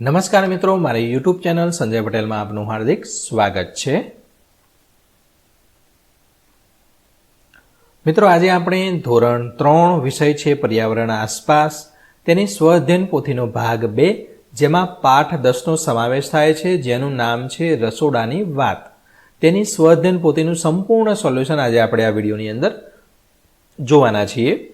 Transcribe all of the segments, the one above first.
નમસ્કાર મિત્રો, મારી યુટ્યુબ ચેનલ સંજય પટેલમાં આપનું હાર્દિક સ્વાગત છે. મિત્રો, આજે આપણે ધોરણ ત્રણ વિષય છે પર્યાવરણ આસપાસ. તેની સ્વઅધ્યયન પોથીનો ભાગ બે, જેમાં પાઠ દસનો સમાવેશ થાય છે, જેનું નામ છે રસોડાની વાત. તેની સ્વઅધ્યયન પોથીનું સંપૂર્ણ સોલ્યુશન આજે આપણે આ વિડીયોની અંદર જોવાના છીએ.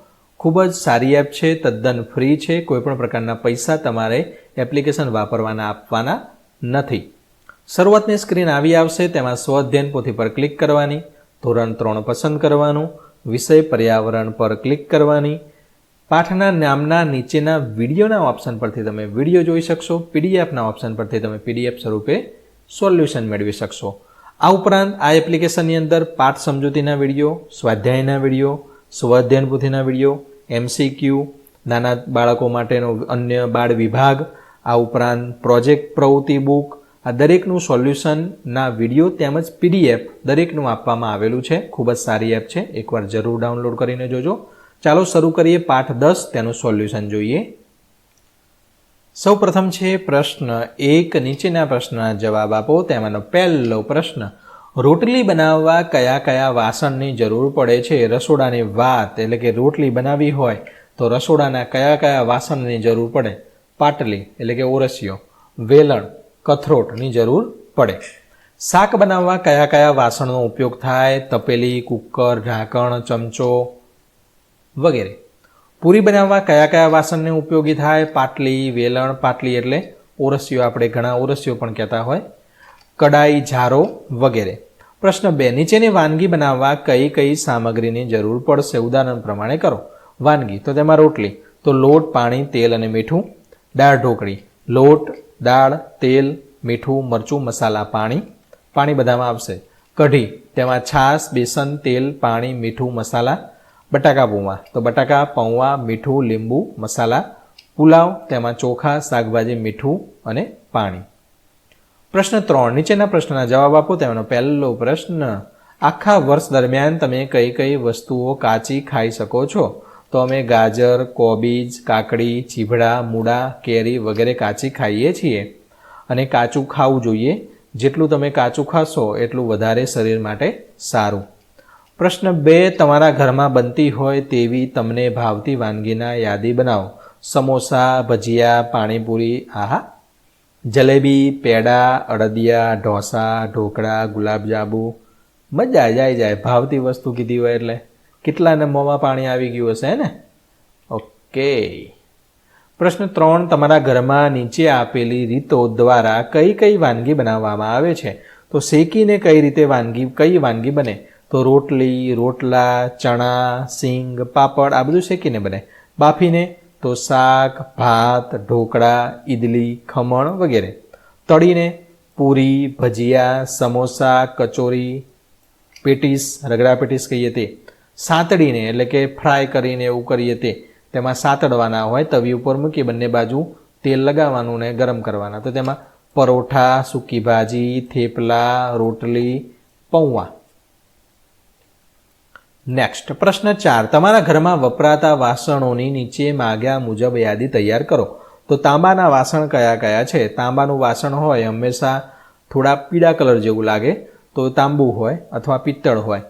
ખૂબ જ સારી એપ છે, તદ્દન ફ્રી છે, કોઈપણ પ્રકારના પૈસા તમારે એપ્લિકેશન વાપરવાના, આપવાના નથી. શરૂઆતની સ્ક્રીન આવી આવશે, તેમાં સ્વઅધ્યયન પોથી પર ક્લિક કરવાની, ધોરણ ત્રણ પસંદ કરવાનું, વિષય પર્યાવરણ પર ક્લિક કરવાની, પાઠના નામના નીચેના વિડીયોના ઓપ્શન પરથી તમે વીડિયો જોઈ શકશો, પીડીએફના ઓપ્શન પરથી તમે પીડીએફ સ્વરૂપે સોલ્યુશન મેળવી શકશો. આ ઉપરાંત આ એપ્લિકેશનની અંદર પાઠ સમજૂતીના વીડિયો, સ્વાધ્યાયના વીડિયો સ્વઅધ્યયન પોથીના વીડિયો એમસીક્યુ નાના બાળકો માટેનો અન્ય બાળ વિભાગ, આ ઉપરાંત પ્રોજેક્ટ પ્રવૃત્તિ બુક, આ દરેકનું સોલ્યુશનના વીડિયો તેમજ પીડીએફ દરેકનું આપવામાં આવેલું છે. ખૂબ જ સારી એપ છે. એકવાર જરૂર ડાઉનલોડ કરીને જોજો. ચાલો શરૂ કરીએ પાઠ દસ, તેનું સોલ્યુશન જોઈએ. સૌ પ્રથમ છે પ્રશ્ન એક. નીચેના પ્રશ્નના જવાબ આપો. તેમાંનો પહેલો પ્રશ્ન રોટલી બનાવવા કયા કયા વાસણની જરૂર પડે છે? રસોડાની વાત એટલે કે રોટલી બનાવવી હોય તો રસોડાના કયા કયા વાસણની જરૂર પડે? પાટલી એટલે કે ઓરસિયો, વેલણ, કથરોટની જરૂર પડે. શાક બનાવવા કયા કયા વાસણનો ઉપયોગ થાય? તપેલી, કુકર, ઢાંકણ, ચમચો વગેરે. પૂરી બનાવવા કયા કયા વાસણને ઉપયોગી થાય? પાટલી, વેલણ, પાટલી એટલે ઓરસિયો. આપણે ઘણા ઓરસિયો પણ કહેતા હોય. કડાઈ જારો વગેરે. પ્રશ્ન બે, નીચેની વાનગી બનાવવા કઈ કઈ સામગ્રીની જરૂર પડશે? ઉદાહરણ પ્રમાણે કરો. વાનગી, તો તેમાં રોટલી, તો લોટ, પાણી, તેલ અને મીઠું. દાળ, ઢોકળી, લોટ, દાળ, તેલ, મીઠું, મરચું, મસાલા, પાણી. પાણી બધામાં આવશે. કઢી, તેમાં છાશ, બેસન, તેલ, પાણી, મીઠું, મસાલા. બટાકા પૌવા તો બટાકા, પૌવા, મીઠું, લીંબુ, મસાલા. પુલાવ, તેમાં ચોખા, શાકભાજી, મીઠું અને પાણી. પ્રશ્ન ત્રણ. નીચેના પ્રશ્નના જવાબ આપો. તેમનો પહેલો પ્રશ્ન, આખા વર્ષ દરમિયાન તમે કઈ કઈ વસ્તુઓ કાચી ખાઈ શકો છો? તો અમે ગાજર, કોબીજ, કાકડી, ચીભડા, મૂળા, કેરી વગેરે કાચી ખાઈએ છીએ. અને કાચું ખાવું જોઈએ. જેટલું તમે કાચું ખાશો, એટલું વધારે શરીર માટે સારું. પ્રશ્ન બે, તમારા ઘરમાં બનતી હોય તેવી તમને ભાવતી વાનગીના યાદી બનાવો. સમોસા, ભજીયા, પાણીપુરી. આહા. જલેબી, પેડા, અડદિયા, ઢોસા, ઢોકળા, ગુલાબજાંબુ. મજા જાય જાય. ભાવતી વસ્તુ કીધી હોય એટલે. કેટલાને મોંમાં પાણી આવી ગયું હશે ને? ઓકે. પ્રશ્ન ત્રણ, તમારા ઘરમાં નીચે આપેલી રીતો દ્વારા કઈ કઈ વાનગી બનાવવામાં આવે છે? તો શેકીને કઈ રીતે વાનગી, કઈ વાનગી બને? તો રોટલી, રોટલા, ચણા, સિંગ, પાપડ, આ બધું શેકીને બને. બાફીને તો શાક, ભાત, ઢોકળા, ઈડલી, ખમણ વગેરે. તળીને પૂરી, ભજીયા, સમોસા, કચોરી, પેટીસ, રગડા પેટીસ કહીએ તે. સાંતળીને એટલે કે ફ્રાય કરીને એવું કરીએ તે. તેમાં સાતડવાના હોય, તવી ઉપર મૂકી બંને બાજુ તેલ લગાવવાનું ને ગરમ કરવાના. તો તેમાં પરોઠા, સૂકી ભાજી, થેપલા, રોટલી, પૌવા. નેક્સ્ટ પ્રશ્ન ચાર. તમારા ઘરમાં વપરાતા વાસણોની નીચે માગ્યા મુજબ યાદી તૈયાર કરો. તો તાંબાના વાસણ કયા કયા છે? તાંબાનું વાસણ હોય હંમેશા થોડા પીળા કલર જેવું લાગે, તો તાંબુ હોય અથવા પિત્તળ હોય.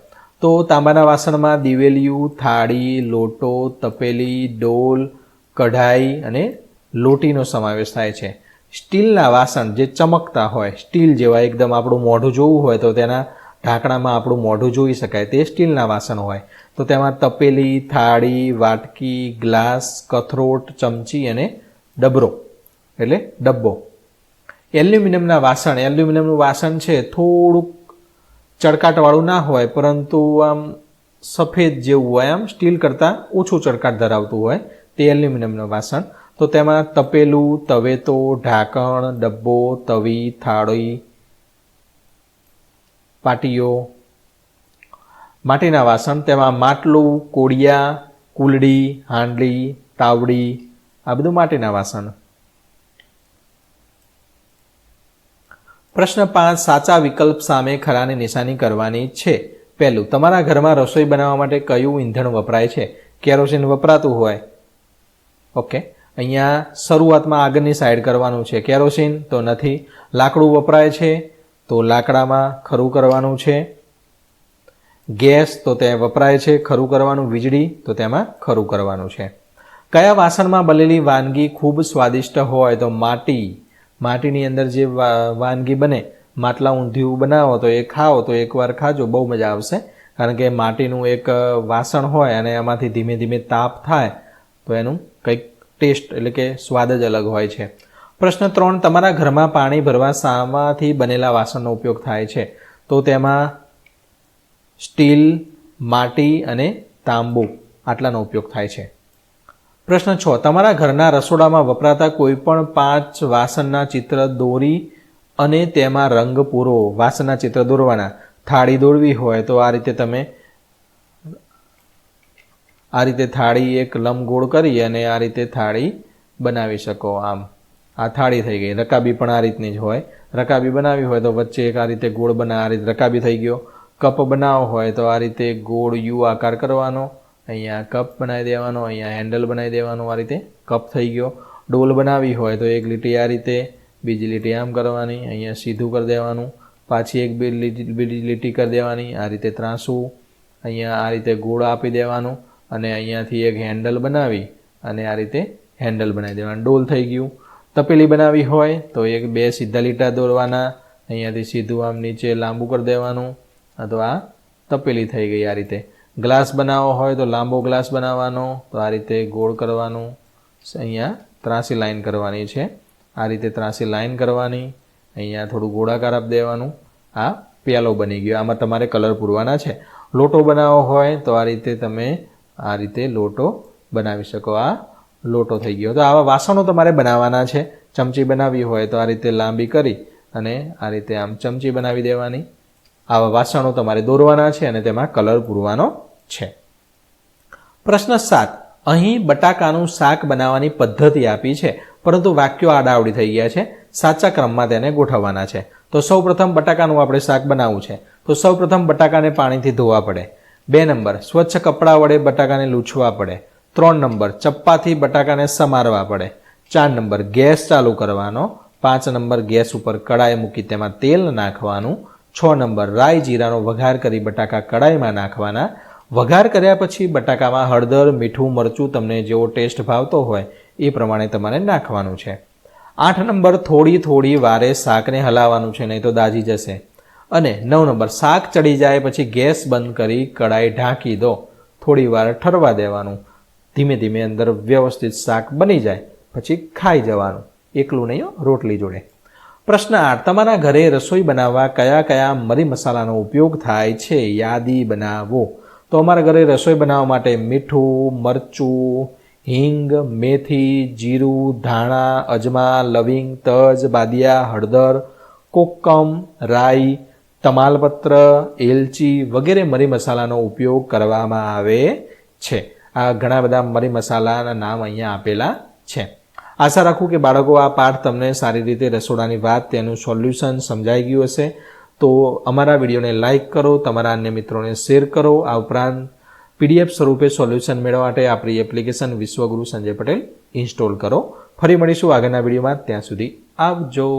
તો તાંબાના વાસણમાં દિવેલિયું, થાળી, લોટો, તપેલી, ડોલ, કઢાઈ અને લોટીનો સમાવેશ થાય છે. સ્ટીલના વાસણ જે ચમકતા હોય, સ્ટીલ જેવા એકદમ આપણું મોઢું જોવું હોય તો તેના ઢાંકણામાં આપણું મોઢું જોઈ શકાય, તે સ્ટીલના વાસણ હોય. તો તેમાં તપેલી, થાળી, વાટકી, ગ્લાસ, કથરોટ, ચમચી અને ડબરો, એટલે ડબ્બો. એલ્યુમિનિયમના વાસણ, એલ્યુમિનિયમનું વાસણ છે, થોડુંક ચળકાટવાળું ના હોય, પરંતુ આમ સફેદ જેવું હોય, આમ સ્ટીલ કરતાં ઓછું ચળકાટ ધરાવતું હોય, તે એલ્યુમિનિયમનું વાસણ. તો તેમાં તપેલું, તવેતો, ઢાંકણ, ડબ્બો, તવી, થાળી પાટીઓ માટીના વાસણ તેમાં માટલું, કોડિયા, કુલડી, હાંડલી, તાવડી, આ બધું માટીના વાસણ. પ્રશ્ન પાંચ, સાચા વિકલ્પ સામે ખરાની નિશાની કરવાની છે. પહેલું, તમારા ઘરમાં રસોઈ બનાવવા માટે કયું ઈંધણ વપરાય છે? કેરોસીન વપરાતું હોય. ઓકે. અહીંયા શરૂઆતમાં આગળની સાઈડ કરવાનું છે. કેરોસીન તો નથી. લાકડું વપરાય છે. તો લાકડામાં ખરું કરવાનું છે. ગેસ તો તે વપરાય છે, ખરું કરવાનું. વીજળી તો તેમાં ખરું કરવાનું છે. કયા વાસણમાં બનેલી વાનગી ખૂબ સ્વાદિષ્ટ હોય તો માટી, માટીની અંદર જે વાનગી બને, માટલા ઊંધિયું બનાવો તો એ ખાઓ, તો એકવાર ખાજો, બહુ મજા આવશે. કારણ કે માટીનું એક વાસણ હોય અને એમાંથી ધીમે ધીમે તાપ થાય, તો એનું કંઈક ટેસ્ટ એટલે કે સ્વાદ જ અલગ હોય છે. પ્રશ્ન ત્રણ, તમારા ઘરમાં પાણી ભરવા શામાંથી બનેલા વાસણનો ઉપયોગ થાય છે. તો તેમાં સ્ટીલ, માટી અને તાંબુ આટલાનો ઉપયોગ થાય છે. પ્રશ્ન છ, તમારા ઘરના રસોડામાં વપરાતા કોઈપણ પાંચ વાસણના ચિત્ર દોરી અને તેમાં રંગ પૂરો, વાસણના ચિત્ર દોરવાના. થાળી દોરવી હોય તો આ રીતે તમે આ રીતે થાળી એક લંબગોળ કરી અને આ રીતે થાળી બનાવી શકો આમ. આ થાળી થઈ ગઈ. રકાબી પણ આ રીતની જ હોય. રકાબી બનાવી હોય તો વચ્ચે એક આ રીતે ગોળ બના, આ રીતે રકાબી થઈ ગયો. કપ બનાવવો હોય તો આ રીતે ગોળ યુ આકાર કરવાનો. અહીંયા કપ બનાવી દેવાનો, અહીંયા હેન્ડલ બનાવી દેવાનું, આ રીતે કપ થઈ ગયો. ડોલ બનાવી હોય તો એક લીટી આ રીતે, બીજી લીટી આમ કરવાની, અહીંયા સીધું કરી દેવાનું. પાછી એક બે બીજી લીટી કરી દેવાની, આ રીતે ત્રાંસવું. અહીંયા આ રીતે ગોળ આપી દેવાનું અને અહીંયાથી એક હેન્ડલ બનાવી અને આ રીતે હેન્ડલ બનાવી દેવાનું. ડોલ થઈ ગયું. તપેલી બનાવી હોય તો એક બે સીધા લીટા દોરવાના, અહીંયાથી સીધું આમ નીચે લાંબુ કરી દેવાનું. અથવા તપેલી થઈ ગઈ આ રીતે. ગ્લાસ બનાવવો હોય તો લાંબો ગ્લાસ બનાવવાનો, તો આ રીતે ગોળ કરવાનું. અહીંયા ત્રાસી લાઈન કરવાની છે. આ રીતે ત્રાસી લાઈન કરવાની. અહીંયા થોડું ગોળાકાર આપી દેવાનું. આ પ્યાલો બની ગયો. આમાં તમારે કલર પૂરવાના છે. લોટો બનાવવો હોય તો આ રીતે તમે આ રીતે લોટો બનાવી શકો. આ લોટો થઈ ગયો. તો આવા વાસણો તમારે બનાવવાના છે. ચમચી બનાવવી હોય તો આ રીતે લાંબી કરી અને આ રીતે આમ ચમચી બનાવી દેવાની. આવા વાસણો તમારે દોરવાના છે અને તેમાં કલર પૂરવાનો છે. પ્રશ્ન સાત. અહીં બટાકાનું શાક બનાવવાની પદ્ધતિ આપી છે, પરંતુ વાક્યો આડાવડી થઈ ગયા છે. સાચા ક્રમમાં તેને ગોઠવવાના છે. તો સૌપ્રથમ બટાકાનું આપણે શાક બનાવવું છે. તો સૌપ્રથમ બટાકાને પાણીથી ધોવા પડે. બે નંબર. સ્વચ્છ કપડાં વડે બટાકાને લૂછવા પડે. ત્રણ નંબર, ચપ્પાથી બટાકાને સમારવા પડે. ચાર નંબર, ગેસ ચાલુ કરવાનો. પાંચ નંબર, ગેસ ઉપર કડાઈ મૂકી તેમાં તેલ નાખવાનું. છ નંબર, રાઈ જીરાનો વઘાર કરી બટાકા કડાઈમાં નાખવાના. વઘાર કર્યા પછી બટાકામાં હળદર, મીઠું, મરચું તમને જેવો ટેસ્ટ ભાવતો હોય એ પ્રમાણે તમારે નાખવાનું છે. આઠ નંબર, થોડી થોડી વારે શાકને હલાવવાનું છે, નહીં તો દાજી જશે. અને નવ નંબર, શાક ચડી જાય પછી ગેસ બંધ કરી કડાઈ ઢાંકી દો. થોડી વાર ઠરવા દેવાનું. ધીમે ધીમે અંદર વ્યવસ્થિત શાક બની જાય, પછી ખાઈ જવાનું. એકલું નહીં રોટલી જોડે. પ્રશ્ન આઠ, તમારા ઘરે રસોઈ બનાવવા કયા કયા મરી મસાલાનો ઉપયોગ થાય છે? યાદી બનાવો. તો અમારા ઘરે રસોઈ બનાવવા માટે મીઠું, મરચું, હિંગ, મેથી, જીરું, ધાણા, અજમા, લવિંગ, તજ, બાદિયા, હળદર કોકમ રાઈ, તમાલપત્ર, એલચી વગેરે મરી મસાલાનો ઉપયોગ કરવામાં આવે છે. આ ઘણા બધા મરી મસાલાના નામ અહીંયા આપેલા છે. આશા રાખું કે બાળકો આ પાઠ તમને સારી રીતે રસોડાની વાત તેનું સોલ્યુશન સમજાઈ ગયું હશે. તો અમારા વિડીયોને લાઇક કરો, તમારા અન્ય મિત્રોને શેર કરો. આ ઉપરાંત પીડીએફ સ્વરૂપે સોલ્યુશન મેળવવા માટે આપણી એપ્લિકેશન વિશ્વગુરુ સંજય પટેલ ઇન્સ્ટોલ કરો. ફરી મળીશું આગળના વિડીયોમાં. ત્યાં સુધી આવજો.